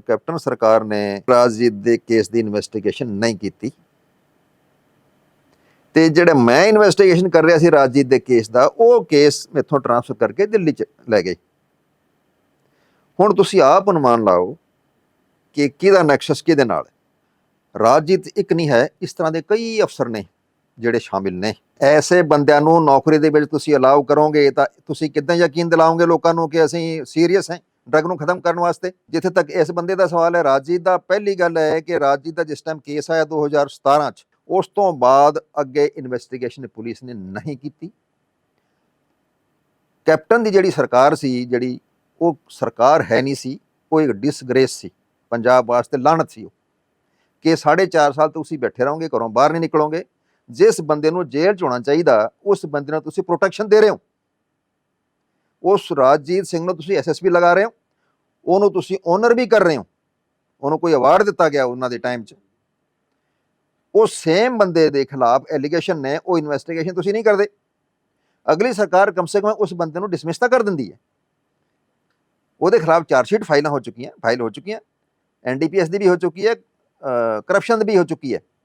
Captain ਸਰਕਾਰ ਨੇ ਰਾਜਜੀਤ ਦੇ ਕੇਸ ਦੀ ਇਨਵੈਸਟੀਗੇਸ਼ਨ ਨਹੀਂ ਕੀਤੀ। ਤੇ ਜਿਹੜਾ ਮੈਂ ਇਨਵੈਸਟੀਗੇਸ਼ਨ ਕਰ ਰਿਹਾ ਸੀ ਰਾਜਜੀਤ ਦੇ ਕੇਸ ਦਾ, ਉਹ ਕੇਸ ਮੈਥੋਂ ਟ੍ਰਾਂਸਫਰ ਕਰਕੇ ਦਿੱਲੀ ਚ ਲੈ ਗਏ। ਹੁਣ ਤੁਸੀਂ ਆਪ ਅਨੁਮਾਨ ਲਾਓ ਕਿ ਕਿਹਦਾ ਨੈਕਸਸ ਕਿਹਦੇ ਨਾਲ। ਹੈ। ਰਾਜਜੀਤ ਇੱਕ ਨਹੀਂ ਹੈ, ਇਸ ਤਰ੍ਹਾਂ ਦੇ ਕਈ ਅਫਸਰ ਨੇ ਜਿਹੜੇ ਸ਼ਾਮਿਲ ਨੇ। ਐਸੇ ਬੰਦਿਆਂ ਨੂੰ ਨੌਕਰੀ ਦੇ ਵਿੱਚ ਤੁਸੀਂ ਅਲਾਉ ਕਰੋਗੇ ਤਾਂ ਤੁਸੀਂ ਕਿੱਦਾਂ ਯਕੀਨ ਦਿਲਾਓਗੇ ਲੋਕਾਂ ਨੂੰ ਕਿ ਅਸੀਂ ਸੀਰੀਅਸ ਹਾਂ? ਡਰੱਗ ਨੂੰ ਖਤਮ ਕਰਨ ਵਾਸਤੇ, ਜਿੱਥੇ ਤੱਕ ਇਸ ਬੰਦੇ ਦਾ ਸਵਾਲ ਹੈ ਰਾਜਜੀਤ ਦਾ ਪਹਿਲੀ ਗੱਲ ਹੈ ਕਿ ਰਾਜਜੀਤ ਦਾ ਜਿਸ ਟਾਈਮ ਕੇਸ ਆਇਆ 2017 ਚ, ਉਸ ਤੋਂ ਬਾਅਦ ਅੱਗੇ ਇਨਵੈਸਟੀਗੇਸ਼ਨ ਪੁਲਿਸ ਨੇ ਨਹੀਂ ਕੀਤੀ। ਕੈਪਟਨ ਦੀ ਜਿਹੜੀ ਸਰਕਾਰ ਸੀ, ਜਿਹੜੀ ਉਹ ਸਰਕਾਰ ਹੈ ਨਹੀਂ ਸੀ, ਉਹ ਇੱਕ ਡਿਸਗ੍ਰੇਸ ਸੀ, ਪੰਜਾਬ ਵਾਸਤੇ ਲਾਹਨਤ ਸੀ ਉਹ। ਕਿ 4.5 ਸਾਲ ਤੁਸੀਂ ਬੈਠੇ ਰਹੋਗੇ, ਘਰੋਂ ਬਾਹਰ ਨਹੀਂ ਨਿਕਲੋਗੇ, ਜਿਸ ਬੰਦੇ ਨੂੰ ਜੇਲ੍ਹ ਚ ਹੋਣਾ ਚਾਹੀਦਾ, ਉਸ ਬੰਦੇ ਨੂੰ ਤੁਸੀਂ ਪ੍ਰੋਟੈਕਸ਼ਨ ਦੇ ਰਹੇ ਹੋ। ਉਸ ਰਾਜਜੀਤ ਸਿੰਘ ਨੂੰ ਤੁਸੀਂ ਐਸਐਸਪੀ ਲਗਾ ਰਹੇ ਹੋ, ਉਹਨੂੰ ਤੁਸੀਂ ਓਨਰ ਵੀ ਕਰ ਰਹੇ ਹੋ, ਉਹਨੂੰ ਕੋਈ ਅਵਾਰਡ ਦਿੱਤਾ ਗਿਆ ਉਹਨਾਂ ਦੇ ਟਾਈਮ 'ਚ। ਉਹ ਸੇਮ ਬੰਦੇ ਦੇ ਖਿਲਾਫ ਐਲੀਗੇਸ਼ਨ ਨੇ, ਉਹ ਇਨਵੈਸਟੀਗੇਸ਼ਨ ਤੁਸੀਂ ਨਹੀਂ ਕਰਦੇ। ਅਗਲੀ ਸਰਕਾਰ ਕਮ ਸੇ ਕਮ ਉਸ ਬੰਦੇ ਨੂੰ ਡਿਸਮਿਸ ਤਾਂ ਕਰ ਦਿੰਦੀ ਹੈ। ਉਹਦੇ ਖਿਲਾਫ ਚਾਰਜ ਸ਼ੀਟ ਫਾਈਲਾਂ ਹੋ ਚੁੱਕੀਆਂ ਫਾਈਲ ਹੋ ਚੁੱਕੀਆਂ ਐਨਡੀਪੀਐਸ ਦੀ ਵੀ ਹੋ ਚੁੱਕੀ ਹੈ ਕਰਪਸ਼ਨ ਦੀ ਵੀ ਹੋ ਚੁੱਕੀ ਹੈ।